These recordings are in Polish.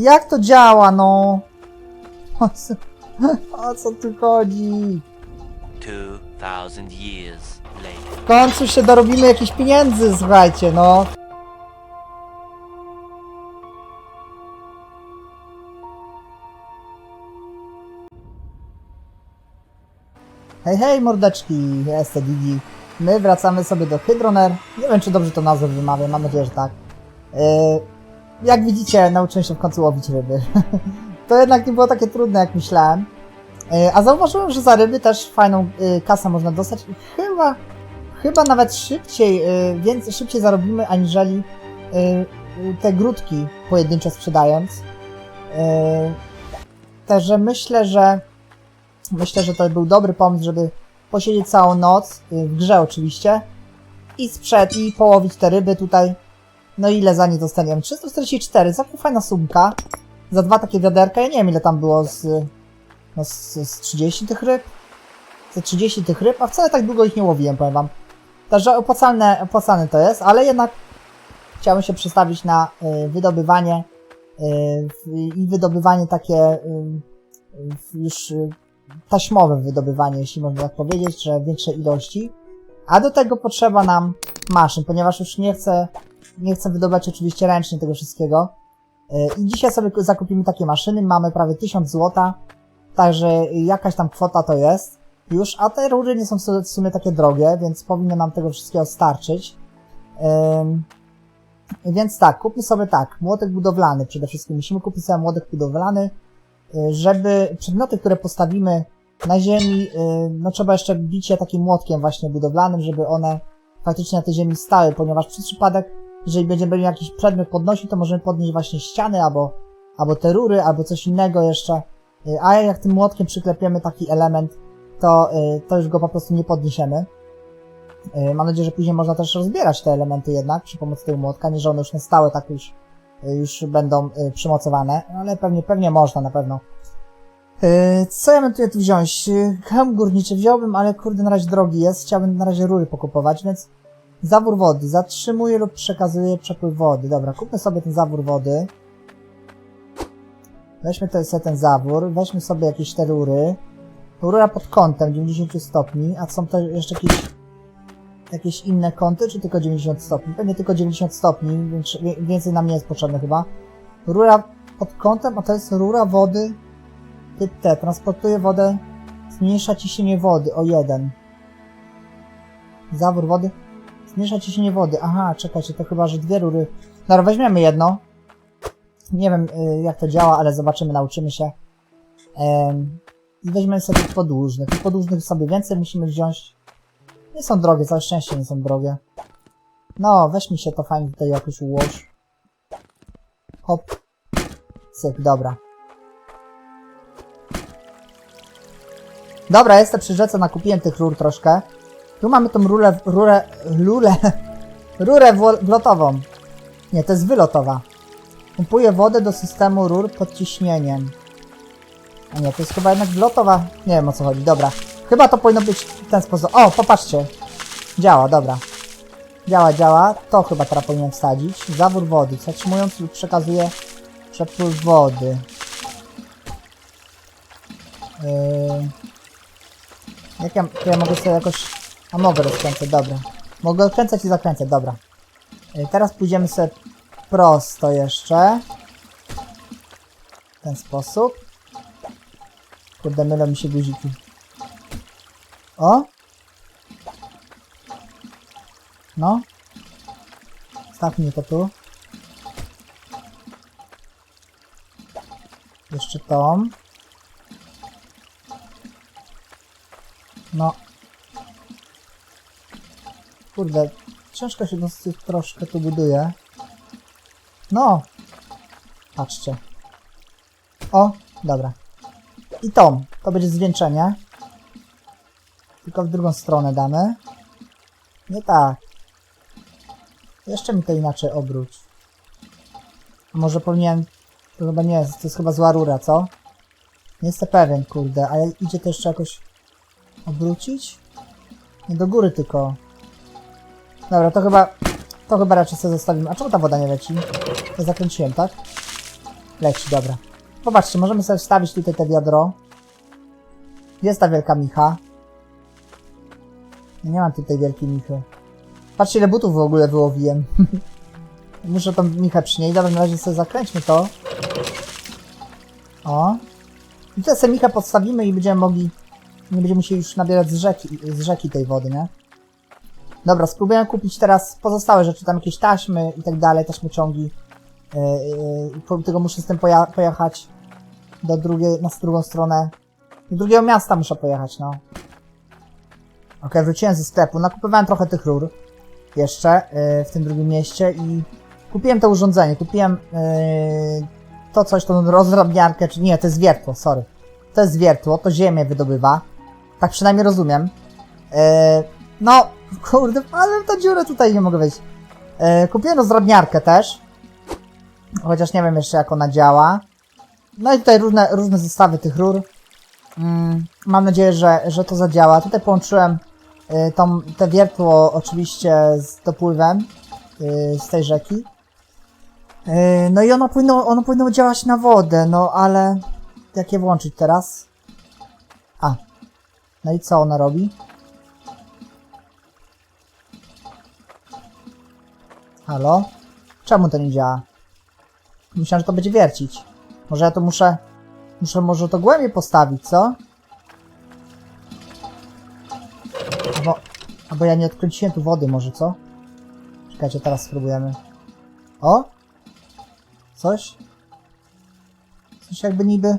Jak to działa, no? O co, o co tu chodzi? 2,000 years later. W końcu się dorobimy jakichś pieniędzy, słuchajcie, no. Hej, hej, mordeczki, jestem Didi. My wracamy sobie do Hydroner. Nie wiem, czy dobrze to nazwę wymawiam, mam nadzieję, że tak. Yy, jak widzicie, nauczyłem się w końcu łowić ryby. to jednak nie było takie trudne, jak myślałem. Yy, a zauważyłem, że za ryby też fajną yy, kasę można dostać i chyba chyba nawet szybciej, y, więcej szybciej zarobimy, aniżeli te grudki pojedyncze sprzedając. Także myślę, że myślę, że to był dobry pomysł, żeby posiedzieć całą noc, w grze oczywiście, i sprzed, i połowić te ryby tutaj. No i ile za nie dostaniemy? 344, całkiem fajna sumka. Za dwa takie wiaderka, ja nie wiem ile tam było z, no z, z 30 tych ryb. Ze 30 tych ryb, a wcale tak długo ich nie łowiłem, powiem wam. Także opłacalne, opłacalne to jest, ale jednak chciałem się przestawić na y, wydobywanie y, i wydobywanie takie y, już y, taśmowe wydobywanie, jeśli można tak powiedzieć, że większej ilości. A do tego potrzeba nam maszyn, ponieważ już nie chcę, nie chcę wydobywać oczywiście ręcznie tego wszystkiego. Y, I dzisiaj sobie zakupimy takie maszyny, mamy prawie 1000 złota, także jakaś tam kwota to jest już, a te rury nie są w su- w sumie takie drogie, więc powinno nam tego wszystkiego starczyć. Więc tak, kupmy sobie tak, młotek budowlany przede wszystkim. Musimy kupić sobie młotek budowlany, y, żeby przedmioty, które postawimy na ziemi, y, no trzeba jeszcze bić je takim młotkiem właśnie budowlanym, żeby one faktycznie na tej ziemi stały, ponieważ przez przypadek, jeżeli będziemy mieli jakiś przedmiot podnosić, to możemy podnieść właśnie ściany, albo, albo te rury, albo coś innego jeszcze. Y, A jak tym młotkiem przyklepiemy taki element, to, y, to już go po prostu nie podniesiemy. Y, Mam nadzieję, że później można też rozbierać te elementy jednak przy pomocy tego młotka, nie że one już na stałe tak już, już będą przymocowane, ale pewnie, pewnie można na pewno. Co ja bym tu wziąć? Hełm górniczy wziąłbym, ale kurde na razie drogi jest, chciałbym na razie rury pokupować, więc zawór wody, zatrzymuje lub przekazuje przepływ wody. Dobra, kupmy sobie ten zawór wody. Weźmy ten, sobie ten zawór, weźmy sobie jakieś te rury. Rura pod kątem 90 stopni, a są to jeszcze jakieś, jakieś inne kąty, czy tylko 90 stopni? Pewnie tylko 90 stopni, więc więcej nam nie jest potrzebne chyba. Rura pod kątem, a to jest rura wody typ T. Transportuje wodę, zmniejsza ciśnienie wody o 1. Zawór wody, zmniejsza ciśnienie wody. Aha, czekajcie, to chyba, że dwie rury. Dobra, weźmiemy jedno. Nie wiem, y, jak to działa, ale zobaczymy, nauczymy się. I weźmiemy sobie podłużnych. Tych podłużnych sobie więcej musimy wziąć. Nie są drogie, całe szczęście nie są drogie. No, weź mi się to fajnie tutaj jakoś ułoż. Hop. Cyk, dobra. Dobra, jestem przy rzece, nakupiłem tych rur troszkę. Tu mamy tą rurę, rurę, rurę wło- wlotową. Nie, to jest wylotowa. Pompuje wodę do systemu rur pod ciśnieniem. A nie, to jest chyba jednak wlotowa. Nie wiem o co chodzi, dobra. Chyba to powinno być w ten sposób. O, popatrzcie. Działa, dobra. Działa, działa. To chyba teraz powinienem wsadzić. Zawór wody. Zatrzymując lub przekazuje przepływ wody. Yy... Jak ja, ja mogę sobie jakoś... A mogę rozkręcać, dobra. Mogę odkręcać i zakręcać, dobra. Yy, teraz pójdziemy sobie prosto jeszcze. W ten sposób. Kurde, mylą mi się guziki. O! No. Stawmy to tu. Jeszcze tą. No. Kurde, ciężko się dosyć troszkę tu buduje. No. Patrzcie. O, dobra. I tą. To będzie zwieńczenie. Tylko w drugą stronę damy. Nie tak. Jeszcze mi to inaczej obróć. A może powinien... To chyba nie jest, to jest chyba zła rura, co? Nie jestem pewien, kurde, ale idzie to jeszcze jakoś obrócić? Nie do góry tylko. Dobra, to chyba... To chyba raczej sobie zostawimy. A czemu ta woda nie leci? Ja zakręciłem, tak? Leci, dobra. Popatrzcie, możemy sobie wstawić tutaj te wiadro. Jest ta wielka micha? Nie mam tutaj wielkiej michy. Patrzcie, ile butów w ogóle wyłowiłem. Muszę tą michę przynieść. Dobra, na razie sobie zakręćmy to. O. I tutaj sobie michę podstawimy i będziemy mogli... Nie będziemy musieli już nabierać z rzeki, z rzeki tej wody, nie? Dobra, spróbuję kupić teraz pozostałe rzeczy, tam jakieś taśmy i tak dalej, taśmy ciągi. Yy, yy, tego muszę z tym poja pojechać do drugiej, na drugą stronę. Do drugiego miasta muszę pojechać, no. Okej, wróciłem ze sklepu, nakupowałem trochę tych rur jeszcze yy, w tym drugim mieście i kupiłem to urządzenie, kupiłem yy, to coś, tą rozdrabniarkę, czy nie, to jest wiertło, sorry. To jest wiertło, to ziemię wydobywa. Tak przynajmniej rozumiem. Yy, no, kurde, ale w dziurę tutaj nie mogę wejść. Yy, kupiłem rozdrabniarkę też. Chociaż nie wiem jeszcze jak ona działa. No i tutaj różne, różne zestawy tych rur. Mm, mam nadzieję, że, że to zadziała. Tutaj połączyłem y, tą, te wiertło oczywiście z dopływem y, z tej rzeki. Y, no i ono powinno, ono powinno działać na wodę, no ale jak je włączyć teraz? A. No i co ona robi? Halo? Czemu to nie działa? Myślałem, że to będzie wiercić. Może ja to muszę... Muszę może to głębiej postawić, co? Albo... Albo ja nie odkręciłem tu wody może, co? Czekajcie, teraz spróbujemy. O? Coś? Coś jakby niby...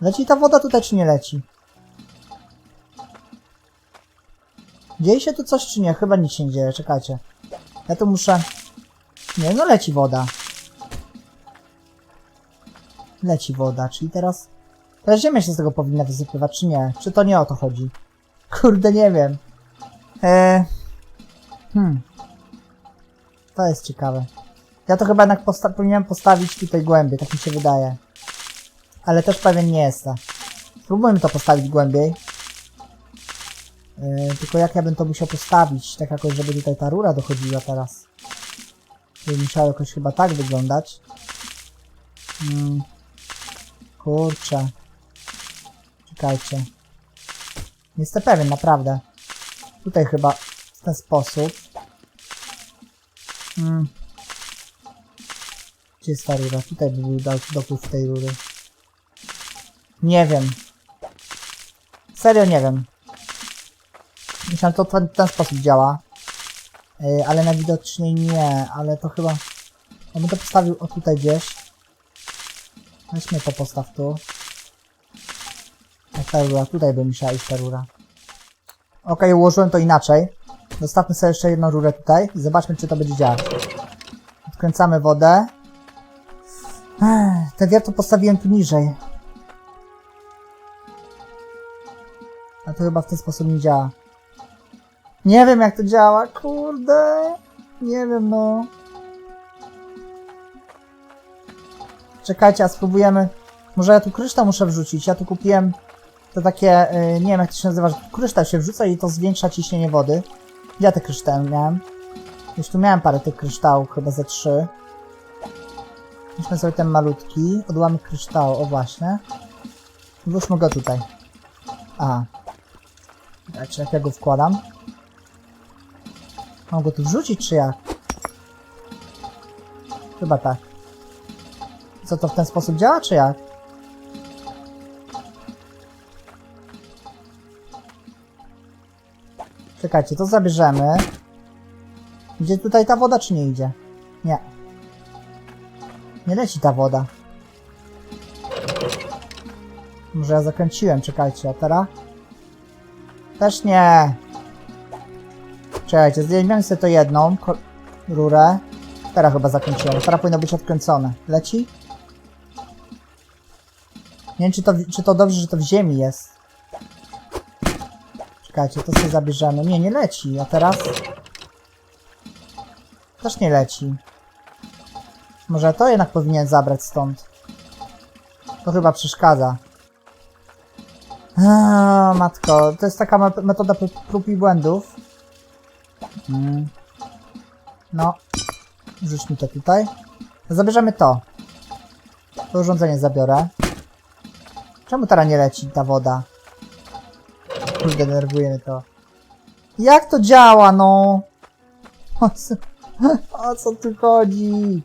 Leci ta woda tutaj, czy nie leci? Dzieje się tu coś, czy nie? Chyba nic się nie dzieje, czekajcie. Ja tu muszę... Nie, no leci woda. Leci woda, czyli teraz... Teraz ziemia się z tego powinna wysypywać, czy nie? Czy to nie o to chodzi? Kurde, nie wiem. Eee... Hmm. To jest ciekawe. Ja to chyba jednak posta powinienem postawić tutaj głębiej, tak mi się wydaje. Ale też pewien nie jestem. Spróbujmy to postawić głębiej. Eee, tylko jak ja bym to musiał postawić, tak jakoś, żeby tutaj ta rura dochodziła teraz. By musiało jakoś chyba tak wyglądać. Mm. Kurczę. Czekajcie. Nie jestem pewien, naprawdę. Tutaj chyba w ten sposób. Mm. Gdzie jest ta rura? Tutaj by był do- dopływ tej rury. Nie wiem. Serio nie wiem. Myślałem, to ten, ten sposób działa. Yy, ale najwidoczniej nie, ale to chyba... Ja bym to postawił o tutaj gdzieś. Weźmy to postaw tu. Jak ta rura, tutaj by musiała iść ta rura. Okej, ułożyłem to inaczej. Dostawmy sobie jeszcze jedną rurę tutaj i zobaczmy, czy to będzie działać. Odkręcamy wodę. Ech, Te wiertło postawiłem tu niżej. A to chyba w ten sposób nie działa. Nie wiem jak to działa, kurde. Nie wiem no. Czekajcie, a spróbujemy. Może ja tu kryształ muszę wrzucić. Ja tu kupiłem to takie, y, nie wiem jak to się nazywa, kryształ się wrzuca i to zwiększa ciśnienie wody. Ja te kryształy miałem. Już tu miałem parę tych kryształów, chyba ze trzy. Weźmy sobie ten malutki, odłamek kryształu, o właśnie. Włóżmy go tutaj. A. Znaczy, jak ja go wkładam? Mam go tu wrzucić, czy jak? Chyba tak. Co to w ten sposób działa, czy jak? Czekajcie, to zabierzemy. Idzie tutaj ta woda, czy nie idzie? Nie. Nie leci ta woda. Może ja zakręciłem, czekajcie, a teraz? Też nie. Czekajcie, zdejmiemy sobie to jedną rurę. Teraz chyba zakręciłem, teraz powinno być odkręcone. Leci? Nie wiem, czy to, czy to dobrze, że to w ziemi jest. Czekajcie, to sobie zabierzemy. Nie, nie leci, a teraz? Też nie leci. Może to jednak powinien zabrać stąd. To chyba przeszkadza. A, matko, to jest taka me- metoda prób i błędów. Mm. No. Rzuć mi to tutaj. Zabierzemy to. To urządzenie zabiorę. Czemu teraz nie leci ta woda? Kurde, denerwuje to. Jak to działa, no? O co, o co tu chodzi?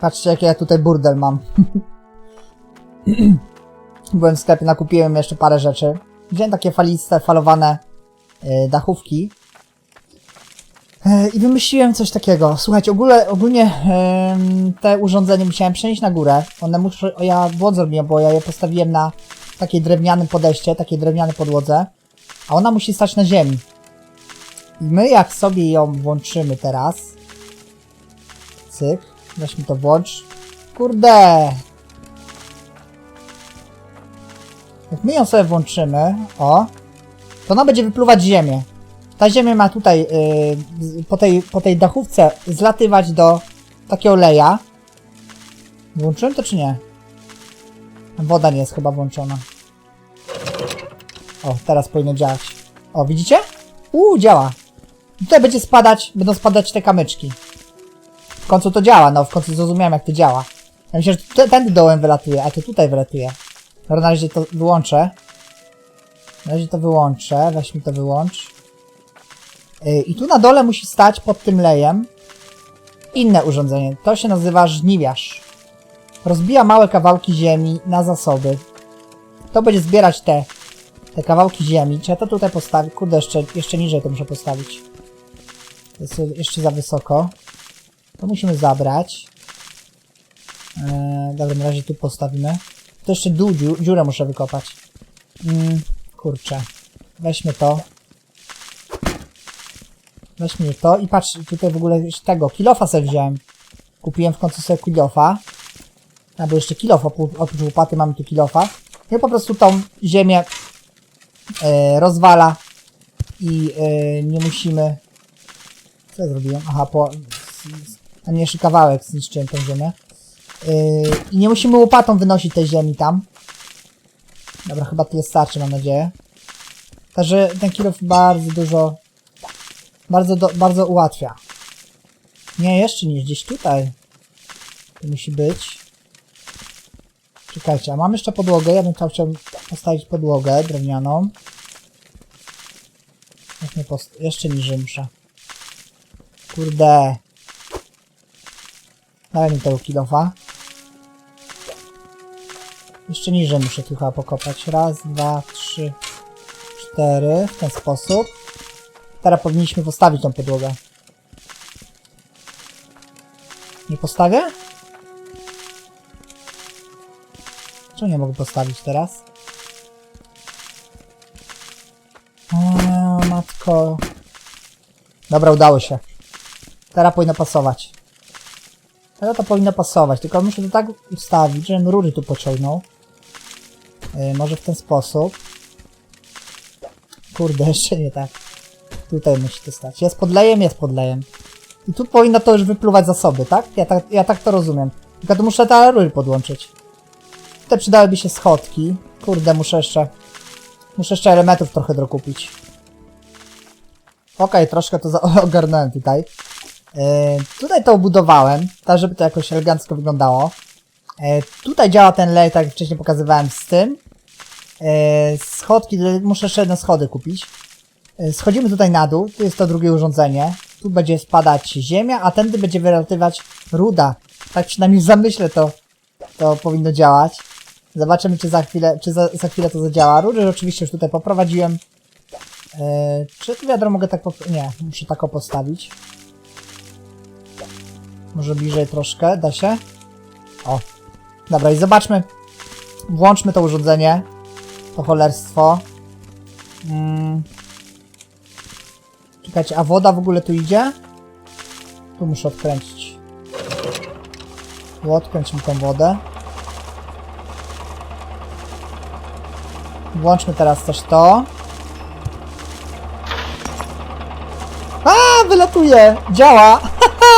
Patrzcie, jaki ja tutaj burdel mam. Byłem w sklepie, nakupiłem jeszcze parę rzeczy. Wziąłem takie faliste, falowane yy, dachówki. Yy, I wymyśliłem coś takiego. Słuchajcie, ogólnie, ogólnie te urządzenie musiałem przenieść na górę. One muszę, ja błąd zrobiłem, bo ja je postawiłem na takiej drewnianym podejście, takiej drewnianej podłodze. A ona musi stać na ziemi. I my jak sobie ją włączymy teraz. Cyk. Weź mi to włącz. Kurde! Jak my ją sobie włączymy, o, to ona będzie wypluwać ziemię. Ta ziemia ma tutaj, yy, po, tej, po tej dachówce zlatywać do takiego leja. Włączyłem to czy nie? Woda nie jest chyba włączona. O, teraz powinno działać. O, widzicie? Uuu, działa. Tutaj będzie spadać, będą spadać te kamyczki. W końcu to działa, no w końcu zrozumiałem jak to działa. Ja myślę, że t- tędy dołem wylatuje, a to tutaj wylatuje. Dobra, na razie to wyłączę. Na razie to wyłączę, weź mi to wyłącz. Yy, I tu na dole musi stać pod tym lejem inne urządzenie. To się nazywa żniwiarz. Rozbija małe kawałki ziemi na zasoby. To będzie zbierać te, te kawałki ziemi. Czy ja to tutaj postawić? Kurde, jeszcze, jeszcze niżej to muszę postawić. To jest jeszcze za wysoko. To musimy zabrać. Eee, dobra, na razie tu postawimy. To jeszcze dół, dziu, dziurę muszę wykopać. Mm, kurczę. Weźmy to. Weźmy to i patrz, tutaj w ogóle tego, kilofa sobie wziąłem. Kupiłem w końcu sobie kilofa. Albo jeszcze kilof, oprócz, łopaty mamy tu kilofa. I po prostu tą ziemię e, rozwala i e, nie musimy... Co ja zrobiłem? Aha, po... A nie jeszcze kawałek zniszczyłem tą ziemię. Yy, I nie musimy łopatą wynosić tej ziemi tam. Dobra, chyba tyle starczy, mam nadzieję. Także ten kilof bardzo dużo... Bardzo, do, bardzo ułatwia. Nie, jeszcze nie, gdzieś tutaj. To musi być. Czekajcie, a mam jeszcze podłogę. Ja bym chciał, chciał postawić podłogę drewnianą. Jeszcze niżej muszę. Kurde. Daj mi tego kilofa. Jeszcze niżej muszę tu chyba pokopać. Raz, dwa, trzy, cztery. W ten sposób. Teraz powinniśmy postawić tą podłogę. Nie postawię? Czemu nie mogę postawić teraz? O, matko. Dobra, udało się. Teraz powinno pasować. Teraz to powinno pasować, tylko muszę to tak ustawić, żebym rury tu pociągnął. Yy, może w ten sposób. Kurde, jeszcze nie tak. Tutaj musi to stać. Jest pod lejem, jest pod lejem. I tu powinno to już wypluwać zasoby, tak? Ja tak, ja tak to rozumiem. Tylko tu muszę te rury podłączyć. Tutaj przydałyby się schodki. Kurde, muszę jeszcze... Muszę jeszcze elementów trochę dokupić. Okej, troszkę to ogarnąłem tutaj. Yy, tutaj to obudowałem, tak żeby to jakoś elegancko wyglądało. Yy, tutaj działa ten lej, tak jak wcześniej pokazywałem z tym. Yy, schodki, muszę jeszcze jedne schody kupić. Yy, schodzimy tutaj na dół, tu jest to drugie urządzenie. Tu będzie spadać ziemia, a tędy będzie wylatywać ruda. Tak przynajmniej w zamyśle to, to powinno działać. Zobaczymy, czy za chwilę, czy za, za chwilę to zadziała. Rury oczywiście już tutaj poprowadziłem. Yy, czy tu wiadro mogę tak Nie, muszę tak postawić. Może bliżej troszkę, da się? O. Dobra, i zobaczmy. Włączmy to urządzenie. To cholerstwo. Mm. Czekajcie, a woda w ogóle tu idzie? Tu muszę odkręcić. Tu odkręćmy tą wodę. Włączmy teraz też to. A, wylatuje! Działa!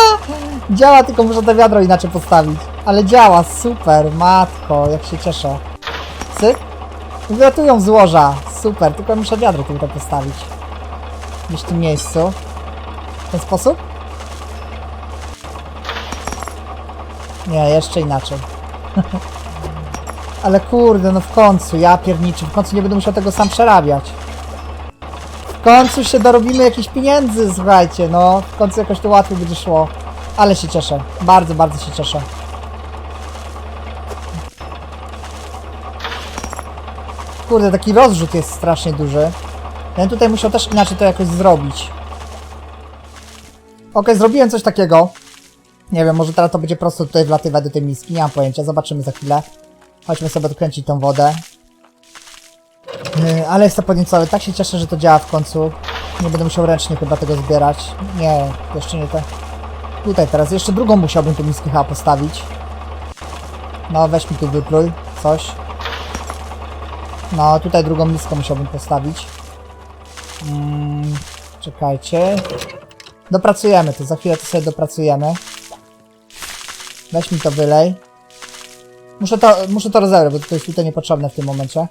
działa, tylko muszę to wiadro inaczej postawić. Ale działa, super, matko, jak się cieszę. Cyk. Wylatują z łoża, super, tylko muszę wiadro tutaj postawić. W tym miejscu. W ten sposób? Nie, jeszcze inaczej. Ale kurde, no w końcu, ja pierniczę, w końcu nie będę musiał tego sam przerabiać. W końcu się dorobimy jakichś pieniędzy, słuchajcie, no. W końcu jakoś to łatwiej będzie szło. Ale się cieszę, bardzo, bardzo się cieszę. Kurde, taki rozrzut jest strasznie duży. Ja bym tutaj musiał też inaczej to jakoś zrobić. Okej, zrobiłem coś takiego. Nie wiem, może teraz to będzie prosto tutaj wlatywać do tej miski, nie mam pojęcia, zobaczymy za chwilę. Chodźmy sobie dokręcić tą wodę. Yy, ale jestem podniecony, tak się cieszę, że to działa w końcu. Nie będę musiał ręcznie chyba tego zbierać. Nie, jeszcze nie te. Tutaj teraz, jeszcze drugą musiałbym tu miskę chyba postawić. No, weź mi tu wypluj, coś. No, tutaj drugą miskę musiałbym postawić. Mm, czekajcie. Dopracujemy to, za chwilę to sobie dopracujemy. Weź mi to wylej. Muszę to, muszę to rozebrać, bo to jest tutaj niepotrzebne w tym momencie.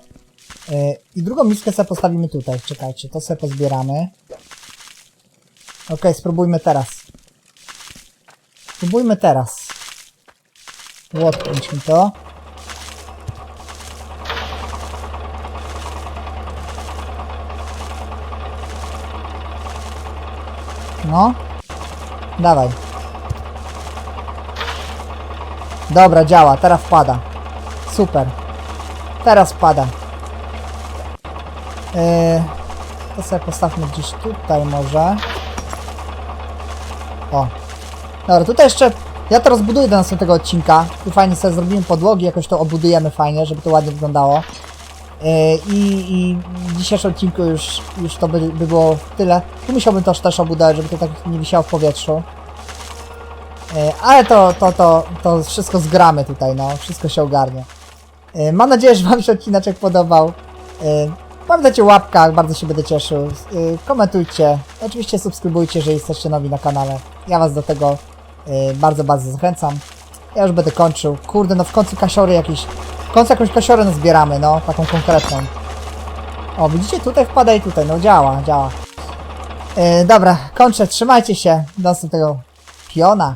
Yy, I drugą miskę sobie postawimy tutaj. Czekajcie, to sobie pozbieramy. Ok, spróbujmy teraz. Spróbujmy teraz. Odkręć mi to. No. Dawaj. Dobra, działa. Teraz wpada. Super. Teraz wpada. Yy, to sobie postawmy gdzieś tutaj może. O. Dobra, tutaj jeszcze... Ja to rozbuduję do następnego odcinka. Tu fajnie sobie zrobimy podłogi, jakoś to obudujemy fajnie, żeby to ładnie wyglądało. Yy, I, I w dzisiejszym odcinku już, już to by, by było tyle. Tu musiałbym to też obudować, żeby to tak nie wisiało w powietrzu. Yy, Ale to, to, to, to wszystko zgramy tutaj, no. Wszystko się ogarnie. Yy, Mam nadzieję, że Wam się odcineczek podobał. Pamiętajcie o łapkach, bardzo się będę cieszył. Komentujcie. Oczywiście subskrybujcie, jeżeli jesteście nowi na kanale. Ja Was do tego bardzo, bardzo zachęcam. Ja już będę kończył. Kurde, no w końcu kasiory jakieś... W końcu jakąś kasiorę nazbieramy, no. Taką konkretną. O, widzicie? Tutaj wpada i tutaj. No działa, działa. Yy, dobra, kończę. Trzymajcie się. Do następnego piona.